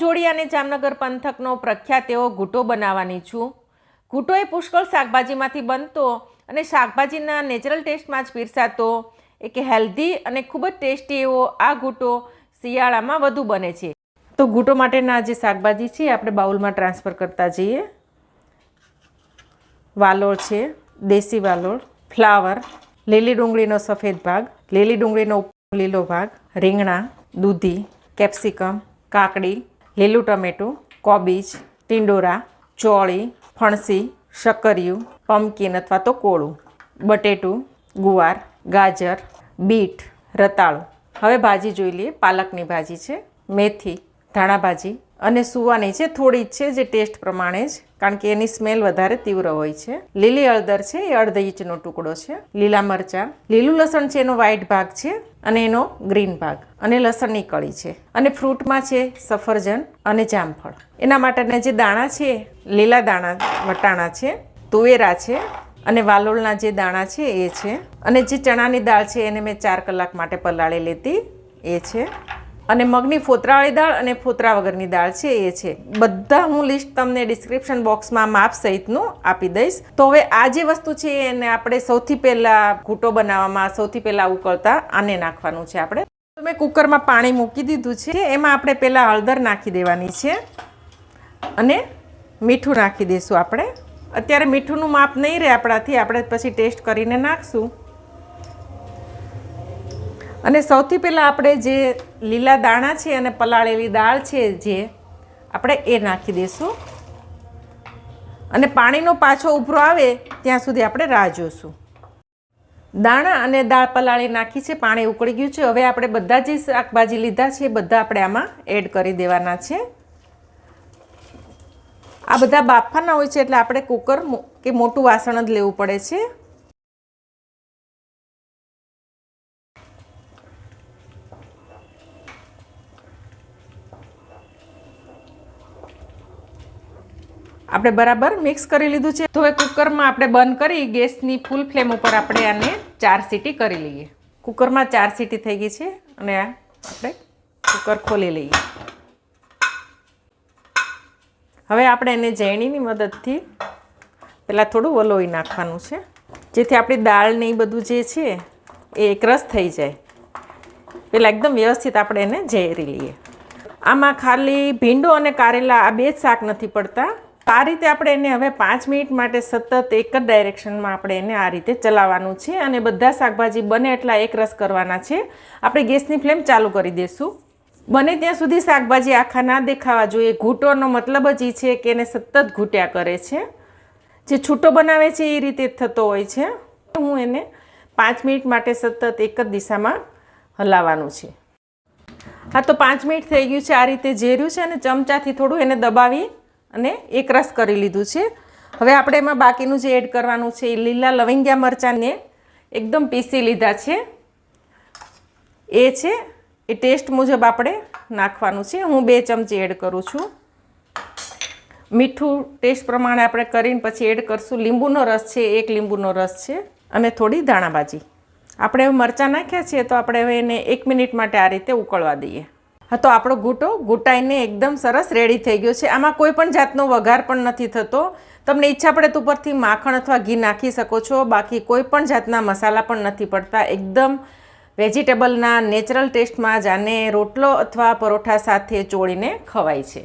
જોડી અને જામનગર પંથકનો પ્રખ્યાત એવો ઘૂંટો બનાવવાની છું. ઘૂંટો એ પુષ્કળ શાકભાજીમાંથી બનતો અને શાકભાજીના નેચરલ ટેસ્ટમાં જ પીરસાતો. એક હેલ્ધી અને ખૂબ જ ટેસ્ટી એવો આ ઘૂંટો શિયાળામાં વધુ બને છે. તો ઘૂંટો માટેના જે શાકભાજી છે આપણે બાઉલમાં ટ્રાન્સફર કરતા જઈએ. વાલોળ છે, દેશી વાલોળ, ફ્લાવર, લીલી ડુંગળીનો સફેદ ભાગ, લીલી ડુંગળીનો લીલો ભાગ, રીંગણા, દૂધી, કેપ્સિકમ, કાકડી લીલું ટમેટું, કોબીજ, ટિંડોરા, ચોળી, ફણસી, શક્કરિયું પમ્પકિન અથવા તો કોળું, બટેટું, ગુવાર, ગાજર, બીટ, રતાળું. હવે ભાજી જોઈ લઈએ, પાલકની ભાજી છે, મેથી, ધાણા ભાજી અને સુવાની છે થોડી જ છે જે ટેસ્ટ પ્રમાણે જ, કારણ કે એની સ્મેલ વધારે તીવ્ર હોય છે. લીલી હળદર છે, એ અડધ ઇંચનો ટુકડો છે. લીલા મરચાં. લીલું લસણ છે એનો વ્હાઈટ ભાગ છે અને એનો ગ્રીન ભાગ. અને લસણની કળી છે. અને ફ્રૂટમાં છે સફરજન અને જામફળ. એના માટેના જે દાણા છે, લીલા દાણા, વટાણા છે, તુવેરા છે અને વાલોળના જે દાણા છે એ છે. અને જે ચણાની દાળ છે એને મેં ચાર કલાક માટે પલાળી લેતી એ છે અને મગની ફોતરાવાળી દાળ અને ફોતરા વગરની દાળ છે, એ છે. બધા હું લિસ્ટ તમને ડિસ્ક્રિપ્શન બોક્સમાં માપ સહિતનું આપી દઈશ. તો હવે આ જે વસ્તુ છે, એને આપણે સૌથી પહેલાં ઘૂંટો બનાવવામાં, સૌથી પહેલાં ઉકળતા આને નાખવાનું છે આપણે. તો મેં કુકરમાં પાણી મૂકી દીધું છે. એમાં આપણે પહેલાં હળદર નાખી દેવાની છે અને મીઠું નાખી દઈશું આપણે. અત્યારે મીઠુંનું માપ નહીં રહે આપણાથી, આપણે પછી ટેસ્ટ કરીને નાખશું. અને સૌથી પહેલાં આપણે જે લીલા દાણા છે અને પલાળેલી દાળ છે જે આપણે એ નાખી દઈશું અને પાણીનો પાછો ઉભરો આવે ત્યાં સુધી આપણે રાહ જોશું. દાણા અને દાળ પલાળી નાખી છે, પાણી ઉકળી ગયું છે. હવે આપણે બધા જે શાકભાજી લીધા છે એ બધા આપણે આમાં એડ કરી દેવાના છે. આ બધા બાફાના હોય છે એટલે આપણે કુકર કે મોટું વાસણ જ લેવું પડે છે. આપણે બરાબર મિક્સ કરી લીધું છે. તો હવે કુકરમાં આપણે બંધ કરી ગેસની ફૂલ ફ્લેમ ઉપર આપણે આને ચાર સીટી કરી લઈએ. કુકરમાં ચાર સીટી થઈ ગઈ છે અને આ આપણે કુકર ખોલી લઈએ. હવે આપણે એને ઝેણીની મદદથી પહેલાં થોડું વલોવી નાખવાનું છે. જેથી આપણી દાળ ને એ બધું જે છે એ એકરસ થઈ જાય. પહેલાં એકદમ વ્યવસ્થિત આપણે એને ઝેરી લઈએ. આમાં ખાલી ભીંડો અને કારેલા આ બે જ શાક નથી પડતા. આ રીતે આપણે એને હવે પાંચ મિનિટ માટે સતત એક જ ડાયરેક્શનમાં આપણે એને આ રીતે ચલાવવાનું છે અને બધા શાકભાજી બને એટલા એક રસ કરવાના છે. આપણે ગેસની ફ્લેમ ચાલુ કરી દઈશું. બને ત્યાં સુધી શાકભાજી આખા ના દેખાવા જોઈએ. ઘૂંટોનો મતલબ જ એ છે કે એને સતત ઘૂંટ્યા કરે છે. જે છૂટો બનાવે છે એ રીતે થતો હોય છે. હું એને પાંચ મિનિટ માટે સતત એક જ દિશામાં હલાવવાનું છે. હા, તો પાંચ મિનિટ થઈ ગયું છે. આ રીતે ઝેર્યું છે અને ચમચાથી થોડું એને દબાવી અને એક રસ કરી લીધું છે. હવે આપણે એમાં બાકીનું જે એડ કરવાનું છે એ લીલા લવિંગિયા મરચાંને એકદમ પીસી લીધા છે. એ છે, એ ટેસ્ટ મુજબ આપણે નાખવાનું છે. હું બે ચમચી એડ કરું છું. મીઠું ટેસ્ટ પ્રમાણે આપણે કરીને પછી એડ કરશું. લીંબુનો રસ છે, એક લીંબુનો રસ છે અને થોડી ધાણાભાજી. આપણે મરચાં નાખ્યા છે તો આપણે હવે એને એક મિનિટ માટે આ રીતે ઉકળવા દઈએ. હા, તો આપણો ગૂંટો ગૂંટાઈને એકદમ સરસ રેડી થઈ ગયો છે. આમાં કોઈ પણ જાતનો વઘાર પણ નથી થતો. તમને ઈચ્છા પડે તો ઉપરથી માખણ અથવા ઘી નાખી શકો છો. બાકી કોઈ પણ જાતના મસાલા પણ નથી પડતા. એકદમ વેજીટેબલના નેચરલ ટેસ્ટમાં જ આને રોટલો અથવા પરોઠા સાથે ચોળીને ખવાય છે.